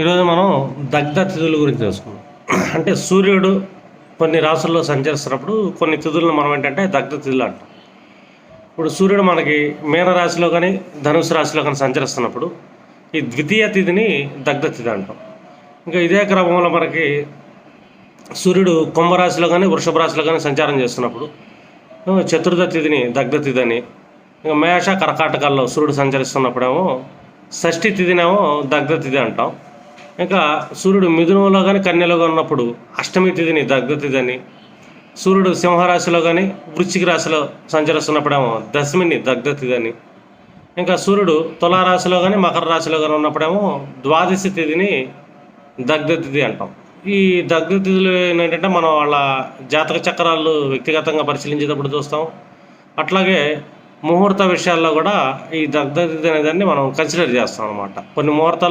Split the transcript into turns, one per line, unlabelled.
ఈరోజు మనం దగ్ధ తిథుల గురించి తెలుసుకుందాం. అంటే సూర్యుడు కొన్ని రాసుల్లో సంచరిస్తున్నప్పుడు కొన్ని తిథులను మనం ఏంటంటే దగ్ధ తిథులు అంటాం. ఇప్పుడు సూర్యుడు మనకి మీన రాశిలో కానీ ధనుసు రాశిలో కానీ సంచరిస్తున్నప్పుడు ఈ ద్వితీయ తిథిని దగ్ధ తిథి అంటాం. ఇంకా ఇదే క్రమంలో మనకి సూర్యుడు కుంభరాశిలో కానీ వృషభ రాశిలో కానీ సంచారం చేస్తున్నప్పుడు చతుర్థ తిథిని దగ్ధ తిథి అని ఇంకా మేష కర్కాటకాల్లో సూర్యుడు సంచరిస్తున్నప్పుడేమో షష్ఠి తిథినేమో దగ్ధ తిథి అంటాం. ఇంకా సూర్యుడు మిథునంలో కానీ కన్యలో ఉన్నప్పుడు అష్టమి తిథిని దగ్ధ సూర్యుడు సింహరాశిలో కానీ వృశ్చిక రాశిలో సంచరిస్తున్నప్పుడేమో దశమిని దగ్ధ ఇంకా సూర్యుడు తులారాశిలో కానీ మకర రాశిలో కానీ ఉన్నప్పుడేమో ద్వాదశి తిథిని దగ్గతిథి అంటాం. ఈ దగ్గతిథులు ఏంటంటే మనం వాళ్ళ జాతక చక్రాలు వ్యక్తిగతంగా పరిశీలించేటప్పుడు చూస్తాం. అట్లాగే ముహూర్త విషయాల్లో కూడా ఈ దగ్ధతిథి అనేదాన్ని మనం కన్సిడర్ చేస్తాం అనమాట కొన్ని ముహూర్తాలు